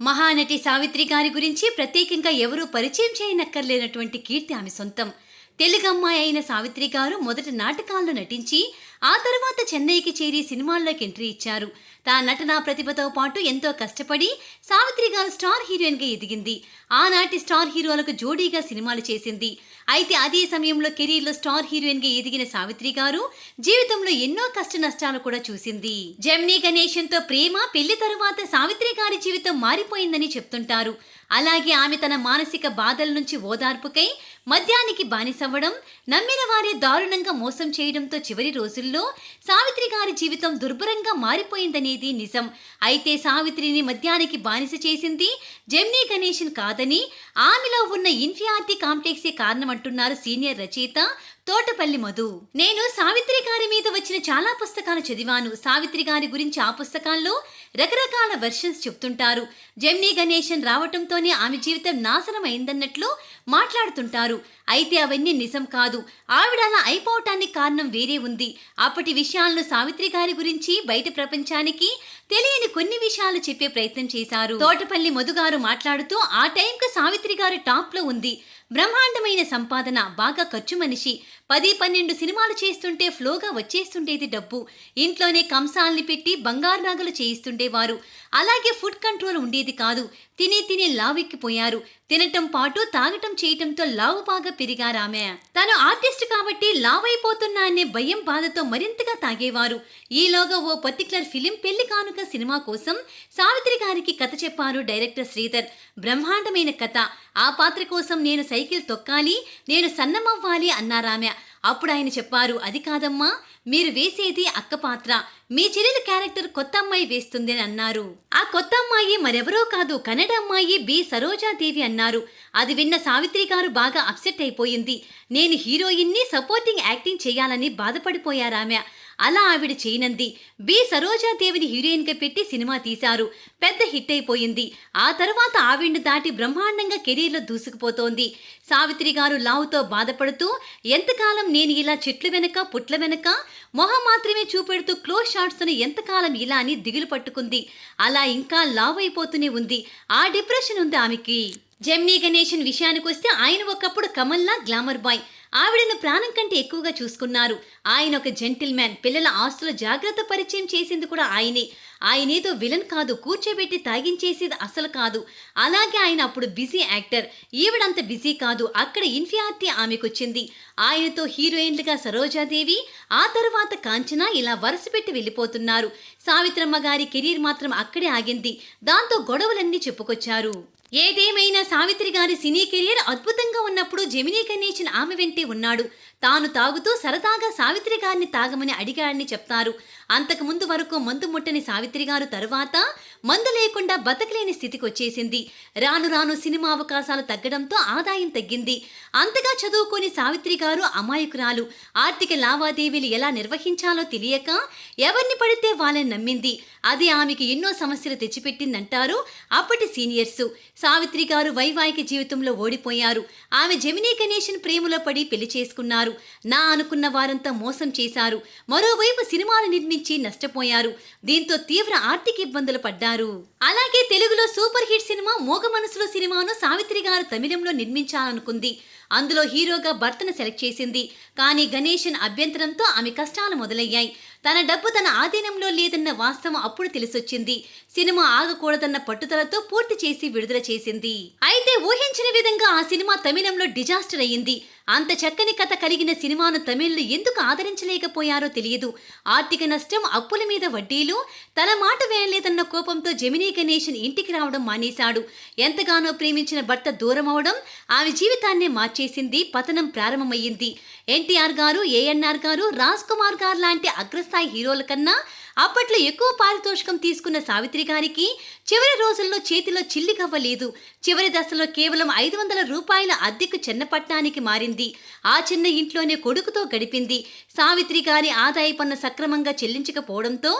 మహానటి సావిత్రి గారి గురించి ప్రత్యేకంగా ఎవరూ పరిచయం చేయనక్కర్లేనటువంటి కీర్తి ఆమె సొంతం. తెలుగమ్మాయి అయిన సావిత్రి గారు మొదట నాటకాల్లో నటించి ఆ తర్వాత చెన్నైకి చేరి సినిమాల్లోకి ఎంట్రీ ఇచ్చారు. తా నటనా ప్రతిభతో పాటు ఎంతో కష్టపడి సావిత్రి గారు స్టార్ హీరోయిన్గా ఎదిగింది. ఆనాటి స్టార్ హీరోలకు జోడీగా సినిమాలు చేసింది. అయితే అదే సమయంలో కెరీర్లో స్టార్ హీరోయిన్గా ఎదిగిన సావిత్రి గారు జీవితంలో ఎన్నో కష్ట నష్టాలు కూడా చూసింది. జమ్నీ గణేశన్తో ప్రేమ పెళ్ళి తరువాత సావిత్రి గారి జీవితం మారిపోయిందని చెప్తుంటారు. అలాగే ఆమె తన మానసిక బాధల నుంచి ఓదార్పుకై మద్యానికి బానిసవ్వడం నమ్మిన వారే దారుణంగా మోసం చేయడంతో చివరి రోజుల్లో సావిత్రి గారి జీవితం దుర్భరంగా మారిపోయిందనేది నిజం. అయితే సావిత్రిని మద్యానికి బానిస చేసింది జెమ్నీ గణేషన్ కాదని ఆమెలో ఉన్న ఇన్ఫియారిటీ కాంప్లెక్సే కారణమంటున్నారు సీనియర్ రచయిత తోటపల్లి మధు. నేను సావిత్రి గారి మీద వచ్చిన చాలా పుస్తకాలు చదివాను. సావిత్రి గారి గురించి ఆ పుస్తకాల్లో రకరకాల వెర్షన్స్ చెప్తుంటారు. జెమ్నీ గణేశన్ రావటంతోనే ఆమె జీవితం నాశనం అయిందన్నట్లు మాట్లాడుతుంటారు. అయితే అవన్నీ నిజం కాదు. ఆవిడ అలా అయిపోవటానికి కారణం వేరే ఉంది. అప్పటి విషయాలను సావిత్రి గారి గురించి బయట ప్రపంచానికి తెలియని కొన్ని విషయాలు చెప్పే ప్రయత్నం చేశారు. తోటపల్లి మధుగారు మాట్లాడుతూ ఆ టైంకు సావిత్రి గారు టాప్లో ఉంది. బ్రహ్మాండమైన సంపాదన బాగా ఖర్చు మనిషి. పది పన్నెండు సినిమాలు చేస్తుంటే ఫ్లోగా వచ్చేస్తుండేది డబ్బు. ఇంట్లోనే కంసాల్ని పెట్టి బంగారు నాగలు చేయిస్తుండేవారు. అలాగే ఫుడ్ కంట్రోల్ ఉండేది కాదు. తిని తిని లావెక్కిపోయారు. తినటం పాటు తాగటం చేయటంతో లావు బాగా పెరిగారామె. తను ఆర్టిస్ట్ కాబట్టి లావైపోతున్నా అయిపోతున్నా అనే భయం బాధతో మరింతగా తాగేవారు. ఈలోగా ఓ పర్టికులర్ ఫిలిం పెళ్ళి కానుక సినిమా కోసం సావిత్రి గారికి కథ చెప్పారు డైరెక్టర్ శ్రీధర్. బ్రహ్మాండమైన కథ. ఆ పాత్ర కోసం నేను సైకిల్ తొక్కాలి నేను సన్నమవ్వాలి అన్నారామె. అప్పుడు ఆయన చెప్పారు అది కాదమ్మా మీరు వేసేది అక్క పాత్ర. మీ చెల్లెల క్యారెక్టర్ కొత్త అమ్మాయి వేస్తుంది అని అన్నారు. ఆ కొత్త అమ్మాయి మరెవరో కాదు కన్నడ అమ్మాయి బి. సరోజాదేవి అన్నారు. అది విన్న సావిత్రి గారు బాగా అప్సెట్ అయిపోయింది. నేను హీరోయిన్ని సపోర్టింగ్ యాక్టింగ్ చేయాలని బాధపడిపోయారామె అలా ఆవిడ చేయనంది. బి సరోజాదేవిని హీరోయిన్గా పెట్టి సినిమా తీశారు. పెద్ద హిట్ అయిపోయింది. ఆ తర్వాత ఆవిడ్ని దాటి బ్రహ్మాండంగా కెరీర్లో దూసుకుపోతోంది. సావిత్రి గారు లావుతో బాధపడుతూ ఎంతకాలం నేను ఇలా చెట్లు వెనక పుట్ల వెనక మొహం మాత్రమే చూపెడుతూ క్లోజ్ షాట్స్ను ఎంతకాలం ఇలా అని దిగులు పట్టుకుంది. అలా ఇంకా లావ్ అయిపోతూనే ఉంది. ఆ డిప్రెషన్ ఉంది ఆమెకి. జెమ్నీ గణేషన్ విషయానికి వస్తే ఆయన ఒకప్పుడు కమల్లా గ్లామర్ బాయ్. ఆవిడను ప్రాణం కంటే ఎక్కువగా చూసుకున్నారు. ఆయన ఒక జెంటిల్మ్యాన్. పిల్లల ఆస్తుల జాగ్రత్త పరిచయం చేసింది కూడా ఆయనే. ఆయనేదో విలన్ కాదు కూర్చోబెట్టి తాగించేసేది అసలు కాదు. అలాగే ఆయన అప్పుడు బిజీ యాక్టర్. ఈవిడంత బిజీ కాదు అక్కడ ఇన్ఫియారిటీ ఆమెకొచ్చింది. ఆయనతో హీరోయిన్లుగా సరోజాదేవి ఆ తర్వాత కాంచన ఇలా వరుసపెట్టి వెళ్ళిపోతున్నారు. సావిత్రమ్మ గారి కెరీర్ మాత్రం అక్కడే ఆగింది. దాంతో గొడవలన్నీ చెప్పుకొచ్చారు. ఏదేమైనా సావిత్రి గారి సినీ కెరీర్ అద్భుతంగా ఉన్నప్పుడు జమినీ గణేశన్ ఆమె వెంటే ఉన్నాడు. తాను తాగుతూ సరదాగా సావిత్రి గారిని తాగమని అడిగాడని చెప్తారు. అంతకుముందు వరకు మందు ముట్టని సావిత్రి గారు తరువాత మందు లేకుండా బతకలేని స్థితికి వచ్చేసింది. రాను రాను సినిమా అవకాశాలు తగ్గడంతో ఆదాయం తగ్గింది. అంతగా చదువుకొని సావిత్రి గారు అమాయకురాలు. ఆర్థిక లావాదేవీలు ఎలా నిర్వహించాలో తెలియక ఎవరిని పడితే వాళ్ళని నమ్మింది. అది ఆమెకి ఎన్నో సమస్యలు తెచ్చిపెట్టిందంటారు అప్పటి సీనియర్స్. సావిత్రి గారు వైవాహిక జీవితంలో ఓడిపోయారు. ఆమె జమినీ గణేషన్ ప్రేమలో పడి పెళ్ళి చేసుకున్నారు. నా అనుకున్న వారంతా మోసం చేశారు. మరోవైపు సినిమాలు నిర్మించి నష్టపోయారు. దీంతో తీవ్ర ఆర్థిక ఇబ్బందులు పడ్డారు. అలాగే తెలుగులో సూపర్ హిట్ సినిమా మోగ మనసులో సినిమాను సావిత్రి గారు తమిళంలో నిర్మించాలనుకుంది. అందులో హీరోగా భర్తను సెలెక్ట్ చేసింది. కానీ గణేషన్ అభ్యంతరంతో ఆమె కష్టాలు మొదలయ్యాయి. తన డబ్బు తన ఆధీనంలో లేదన్న వాస్తవం అప్పుడు తెలిసొచ్చింది. సినిమా ఆగకూడదన్న పట్టుదలతో పూర్తి చేసి విడుదల చేసింది. అయితే ఊహించిన విధంగా ఆ సినిమా తమిళంలో డిజాస్టర్ అయ్యింది. అంత చక్కని కథ కలిగిన సినిమాను తమిళ్ళు ఎందుకు ఆదరించలేకపోయారో తెలియదు. ఆర్థిక నష్టం అప్పుల మీద వడ్డీలు తన మాట వేయలేదన్న కోపంతో జమినీ గణేషన్ ఇంటికి రావడం మానేశాడు. ఎంతగానో ప్రేమించిన భర్త దూరం అవడం ఆమె జీవితాన్నే మార్చేసింది పతనం ప్రారంభమయ్యింది. ఎన్టీఆర్ గారు ఏఎన్ఆర్ గారు రాజ్ కుమార్ గారు లాంటి స్థాయి హీరోల కన్నా అప్పట్లో ఎక్కువ పారితోషికం తీసుకున్న సావిత్రి గారికి చివరి రోజుల్లో చేతిలో చిల్లి కవ్వలేదు చివరి దశలో కేవలం ఐదు వందల రూపాయల అద్దెకు చెన్నపట్నానికి మారింది. ఆ చిన్న ఇంట్లోనే కొడుకుతో గడిపింది. సావిత్రి గారి ఆదాయ పన్ను సక్రమంగా చెల్లించకపోవడంతో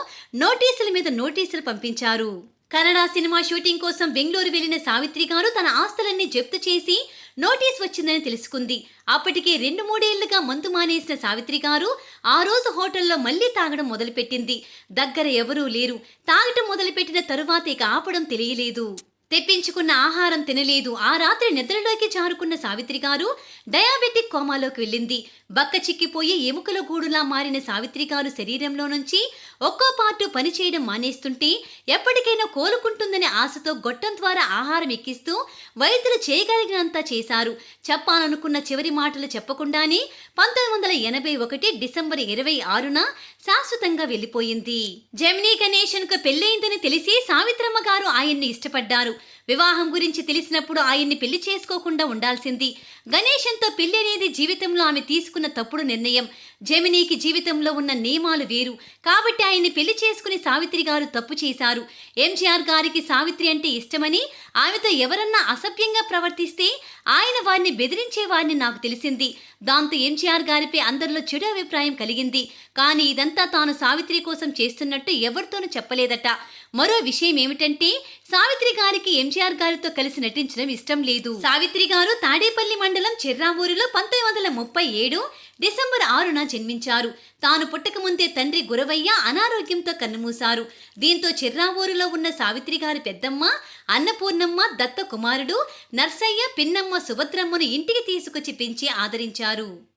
నోటీసుల మీద నోటీసులు పంపించారు. కన్నడ సినిమా షూటింగ్ కోసం బెంగళూరు వెళ్ళిన సావిత్రి గారు తన ఆస్తులన్నీ జప్తు చేసి నోటీస్ వచ్చిందని తెలుసుకుంది. అప్పటికే రెండు మూడేళ్ళుగా మందు మానేసిన సావిత్రి గారు ఆ రోజు హోటల్లో మళ్ళీ తాగడం మొదలుపెట్టింది. దగ్గర ఎవరూ లేరు. తాగటం మొదలుపెట్టిన తరువాత ఇక ఆపడం తెలియలేదు. తెప్పించుకున్న ఆహారం తినలేదు. ఆ రాత్రి నిద్రలోకి జారుకున్న సావిత్రి గారు డయాబెటిక్ కోమాలోకి వెళ్ళింది. బక్క చిక్కిపోయి ఎముకల గూడులా మారిన సావిత్రి గారు శరీరంలో నుంచి ఒక్కో పార్టు పనిచేయడం మానేస్తుంటే ఎప్పటికైనా కోలుకుంటుందనే ఆశతో గొట్టం ద్వారా ఆహారం ఎక్కిస్తూ వైద్యులు చేయగలిగినంత చేశారు. చెప్పాలనుకున్న చివరి మాటలు చెప్పకుండానే పంతొమ్మిది వందల ఎనభై ఒకటి డిసెంబర్ ఇరవై ఆరున శాశ్వతంగా వెళ్ళిపోయింది. జమినీ గణేశన్కు పెళ్ళయిందని తెలిసి సావిత్రమ్మ గారు ఆయన్ని ఇష్టపడ్డారు. వివాహం గురించి తెలిసినప్పుడు ఆయన్ని పెళ్ళి చేసుకోకుండా ఉండాల్సింది. గణేశంతో పెళ్ళి అనేది జీవితంలో ఆమె తీసుకున్న తప్పుడు నిర్ణయం. జమినీకి జీవితంలో ఉన్న నియమాలు వేరు. కాబట్టి ఆయన్ని పెళ్ళి చేసుకుని సావిత్రి గారు తప్పు చేశారు. ఎంజీఆర్ గారికి సావిత్రి అంటే ఇష్టమని ఆమెతో ఎవరన్నా అసభ్యంగా ప్రవర్తిస్తే ఆయన వారిని బెదిరించే వారిని నాకు తెలిసింది. దాంతో ఎంజీఆర్ గారిపై అందరిలో చెడు అభిప్రాయం కలిగింది. కానీ ఇదంతా తాను సావిత్రి కోసం చేస్తున్నట్టు ఎవరితోనూ చెప్పలేదట. మరో విషయం ఏమిటంటే సావిత్రి గారికి ఎంజీఆర్ గారితో కలిసి నటించడం ఇష్టం లేదు. సావిత్రి గారు తాడేపల్లి మండలం చెర్రావూరులో పంతొమ్మిది వందల ముప్పై ఏడు డిసెంబర్ ఆరున జన్మించారు. తాను పుట్టకముందే తండ్రి గురవయ్య అనారోగ్యంతో కన్నుమూశారు. దీంతో చిర్రావూరులో ఉన్న సావిత్రి గారి పెద్దమ్మ అన్నపూర్ణమ్మ దత్త కుమారుడు నర్సయ్య పిన్నమ్మ సుభద్రమ్మను ఇంటికి తీసుకొచ్చి పెంచి ఆదరించారు.